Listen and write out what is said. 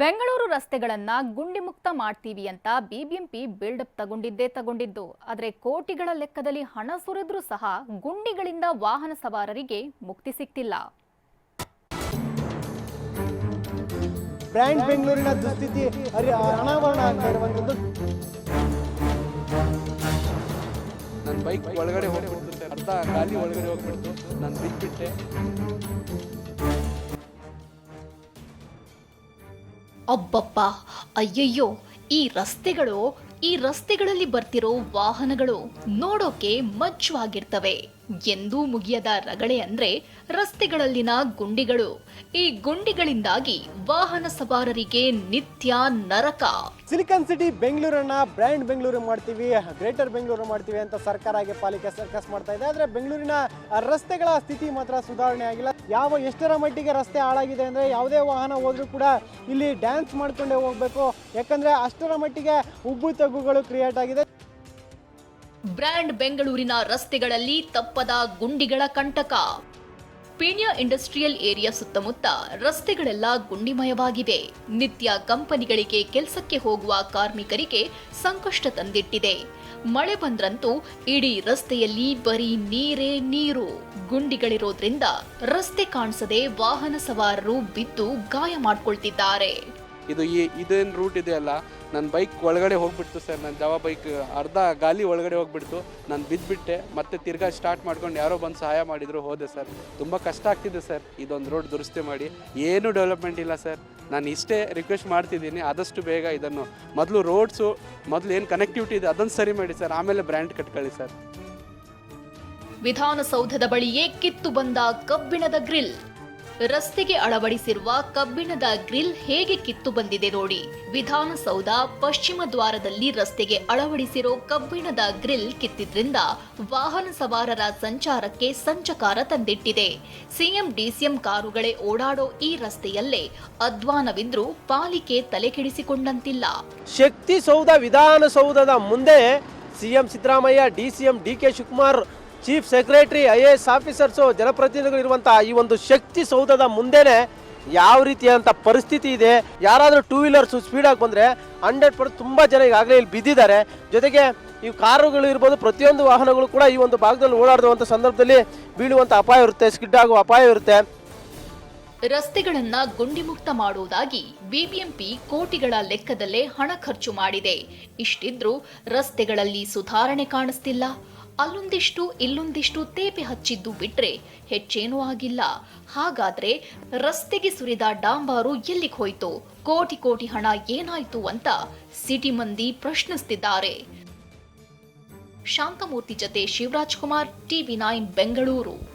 ಬೆಂಗಳೂರು ರಸ್ತೆಗಳನ್ನ ಗುಂಡಿ ಮುಕ್ತ ಮಾಡ್ತೀವಿ ಅಂತ ಬಿಬಿಎಂಪಿ ಬಿಲ್ಡಪ್ ತಗೊಂಡಿದ್ದೇ ತಗೊಂಡಿದ್ದು. ಆದರೆ ಕೋಟಿಗಳ ಲೆಕ್ಕದಲ್ಲಿ ಹಣ ಸುರಿದ್ರೂ ಸಹ ಗುಂಡಿಗಳಿಂದ ವಾಹನ ಸವಾರರಿಗೆ ಮುಕ್ತಿ ಸಿಗ್ತಿಲ್ಲ. ಬ್ರ್ಯಾಂಡ್ ಬೆಂಗಳೂರಿನ ದುಸ್ಥಿತಿ ಅನಾವರಣ ಆಗ್ತಾ ನನ್ನ ಬೈಕ್ ಒಳಗಡೆ ಹೋಗ್ಬಿಡ್ತು ಅರ್ಧ ಗಾಲಿ ಒಳಗಡೆ ಹೋಗ್ಬಿಡ್ತು. ನಾನು ಬಿದ್ದುಬಿಟ್ಟೆ ಅಬ್ಬಬ್ಬ ಅಯ್ಯಯ್ಯೋ ಈ ರಸ್ತೆಗಳು ಈ ರಸ್ತೆಗಳಲ್ಲಿ ಬರ್ತಿರೋ ವಾಹನಗಳು ನೋಡೋಕೆ ಮಜ್ಜವಾಗಿರ್ತವೆ ಎಂದೂ ಮುಗಿಯದ ರಗಳೆ ಅಂದ್ರೆ ರಸ್ತೆಗಳಲ್ಲಿನ ಗುಂಡಿಗಳು. ಈ ಗುಂಡಿಗಳಿಂದಾಗಿ ವಾಹನ ಸವಾರರಿಗೆ ನಿತ್ಯ ನರಕ. ಸಿಲಿಕಾನ್ ಸಿಟಿ ಬೆಂಗಳೂರನ್ನ ಬ್ರ್ಯಾಂಡ್ ಬೆಂಗಳೂರು ಮಾಡ್ತೀವಿ, ಗ್ರೇಟರ್ ಬೆಂಗಳೂರು ಮಾಡ್ತೀವಿ ಅಂತ ಸರ್ಕಾರ ಹಾಗೆ ಪಾಲಿಕೆ ಸರ್ಕಸ್ ಮಾಡ್ತಾ ಇದೆ. ಆದರೆ ಬೆಂಗಳೂರಿನ ರಸ್ತೆಗಳ ಸ್ಥಿತಿ ಮಾತ್ರ ಸುಧಾರಣೆ ಆಗಿಲ್ಲ. ಯಾವ ಎಷ್ಟರ ಮಟ್ಟಿಗೆ ರಸ್ತೆ ಹಾಳಾಗಿದೆ ಅಂದರೆ ಯಾವುದೇ ವಾಹನ ಹೋದ್ರೂ ಕೂಡ ಇಲ್ಲಿ ಡ್ಯಾನ್ಸ್ ಮಾಡ್ಕೊಂಡೇ ಹೋಗಬೇಕು. ಯಾಕಂದರೆ ಅಷ್ಟರ ಮಟ್ಟಿಗೆ ಉಬ್ಬು ತಗ್ಗುಗಳು ಕ್ರಿಯೇಟ್ ಆಗಿದೆ. ಬ್ರ್ಯಾಂಡ್ ಬೆಂಗಳೂರಿನ ರಸ್ತೆಗಳಲ್ಲಿ ತಪ್ಪದ ಗುಂಡಿಗಳ ಕಂಟಕ. ಪೀಣ್ಯ ಇಂಡಸ್ಟ್ರಿಯಲ್ ಏರಿಯಾ ಸುತ್ತಮುತ್ತ ರಸ್ತೆಗಳೆಲ್ಲ ಗುಂಡಿಮಯವಾಗಿದೆ. ನಿತ್ಯ ಕಂಪನಿಗಳಿಗೆ ಕೆಲಸಕ್ಕೆ ಹೋಗುವ ಕಾರ್ಮಿಕರಿಗೆ ಸಂಕಷ್ಟ ತಂದಿಟ್ಟಿದೆ. ಮಳೆ ಬಂದ್ರಂತೂ ಇಡೀ ರಸ್ತೆಯಲ್ಲಿ ಬರೀ ನೀರೇ ನೀರು. ಗುಂಡಿಗಳಿರೋದ್ರಿಂದ ರಸ್ತೆ ಕಾಣಿಸದೆ ವಾಹನ ಸವಾರರು ಬಿದ್ದು ಗಾಯ ಮಾಡ್ಕೊಳ್ತಿದ್ದಾರೆ. ಇದು ಈ ಇದೇನು ರೂಟ್ ಇದೆಯಲ್ಲ ನನ್ನ ಬೈಕ್ ಒಳಗಡೆ ಹೋಗ್ಬಿಡ್ತು ಸರ್ ನನ್ನ ಜವಾ ಬೈಕ್ ಅರ್ಧ ಗಾಲಿ ಒಳಗಡೆ ಹೋಗ್ಬಿಡ್ತು, ನಾನು ಬಿದ್ದುಬಿಟ್ಟೆ ಮತ್ತೆ ತಿರ್ಗಾ ಸ್ಟಾರ್ಟ್ ಮಾಡ್ಕೊಂಡು ಯಾರೋ ಬಂದು ಸಹಾಯ ಮಾಡಿದ್ರು, ಹೋದೆ ಸರ್. ತುಂಬ ಕಷ್ಟ ಆಗ್ತಿದೆ ಸರ್, ಇದೊಂದು ರೋಡ್ ದುರಸ್ತಿ ಮಾಡಿ. ಏನೂ ಡೆವಲಪ್ಮೆಂಟ್ ಇಲ್ಲ ಸರ್. ನಾನು ಇಷ್ಟೇ ರಿಕ್ವೆಸ್ಟ್ ಮಾಡ್ತಿದ್ದೀನಿ, ಆದಷ್ಟು ಬೇಗ ಇದನ್ನು, ಮೊದಲು ರೋಡ್ಸು ಮೊದಲು ಏನು ಕನೆಕ್ಟಿವಿಟಿ ಇದೆ ಅದನ್ನು ಸರಿ ಮಾಡಿ ಸರ್, ಆಮೇಲೆ ಬ್ರ್ಯಾಂಡ್ ಕಟ್ಕೊಳ್ಳಿ ಸರ್. ವಿಧಾನಸೌಧದ ಬಳಿಯೇ ಕಿತ್ತು ಬಂದ ಕಬ್ಬಿಣದ ಗ್ರಿಲ್ ರಸ್ತೆಗೆ ಅಳವಡಿಸಿರುವ ಕಬ್ಬಿಣದ ಗ್ರಿಲ್ ಹೇಗೆ ಕಿತ್ತು ಬಂದಿದೆ ನೋಡಿ. ವಿಧಾನಸೌಧ ಪಶ್ಚಿಮ ದ್ವಾರದಲ್ಲಿ ರಸ್ತೆಗೆ ಅಳವಡಿಸಿರೋ ಕಬ್ಬಿಣದ ಗ್ರಿಲ್ ಕಿತ್ತಿದ್ರಿಂದ ವಾಹನ ಸವಾರರ ಸಂಚಾರಕ್ಕೆ ಸಂಚಕಾರ ತಂದಿಟ್ಟಿದೆ. ಸಿಎಂ, ಡಿಸಿಎಂ ಕಾರುಗಳೇ ಓಡಾಡೋ ಈ ರಸ್ತೆಯಲ್ಲೇ ಅಧ್ವಾನವಿದ್ರೂ ಪಾಲಿಕೆ ತಲೆಕೆಡಿಸಿಕೊಂಡಂತಿಲ್ಲ. ಶಕ್ತಿ ಸೌಧ ವಿಧಾನಸೌಧದ ಮುಂದೆ CM Siddaramaiah, DCM D K Shivakumar chief secretary, I A S officers ಜನಪ್ರತಿನಿಧಿಗಳು ಇರುವಂತಹ ಈ ಒಂದು ಶಕ್ತಿ ಸೌಧದ ಮುಂದೆನೆ ಯಾವ ರೀತಿಯಾದಂಥ ಪರಿಸ್ಥಿತಿ ಇದೆ, ಯಾರಾದರೂ ಟೂ ವೀಲರ್ಸು ಸ್ಪೀಡಾಗಿ ಬಂದರೆ ಹಂಡ್ರೆಡ್ ಪರ್ಸೆಂಟ್ ತುಂಬ ಜನ ಈಗಾಗಲೇ ಇಲ್ಲಿ ಬಿದ್ದಿದ್ದಾರೆ. ಜೊತೆಗೆ ಈ ಕಾರುಗಳು ಇರ್ಬೋದು, ಪ್ರತಿಯೊಂದು ವಾಹನಗಳು ಕೂಡ ಈ ಒಂದು ಭಾಗದಲ್ಲಿ ಓಡಾಡುವಂಥ ಸಂದರ್ಭದಲ್ಲಿ ಬೀಳುವಂಥ ಅಪಾಯ ಇರುತ್ತೆ, ಸ್ಕಿಡ್ ಆಗುವ ಅಪಾಯ ಇರುತ್ತೆ. ರಸ್ತೆಗಳನ್ನ ಗುಂಡಿಮುಕ್ತ ಮಾಡುವುದಾಗಿ ಬಿಬಿಎಂಪಿ ಕೋಟಿಗಳ ಲೆಕ್ಕದಲ್ಲೇ ಹಣ ಖರ್ಚು ಮಾಡಿದೆ. ಇಷ್ಟಿದ್ರೂ ರಸ್ತೆಗಳಲ್ಲಿ ಸುಧಾರಣೆ ಕಾಣಿಸ್ತಿಲ್ಲ. ಅಲ್ಲೊಂದಿಷ್ಟು ಇಲ್ಲೊಂದಿಷ್ಟು ತೇಪೆ ಹಚ್ಚಿದ್ದು ಬಿಟ್ರೆ ಹೆಚ್ಚೇನೂ ಆಗಿಲ್ಲ. ಹಾಗಾದ್ರೆ ರಸ್ತೆಗೆ ಸುರಿದ ಡಾಂಬಾರು ಎಲ್ಲಿಗೆ ಹೋಯ್ತು? ಕೋಟಿ ಕೋಟಿ ಹಣ ಏನಾಯ್ತು ಅಂತ ಸಿಟಿ ಮಂದಿ ಪ್ರಶ್ನಿಸ್ತಿದ್ದಾರೆ. ಶಾಂತಮೂರ್ತಿ ಜತೆ ಶಿವರಾಜ್ ಕುಮಾರ್ ಟಿವಿ ನೈನ್, ಬೆಂಗಳೂರು.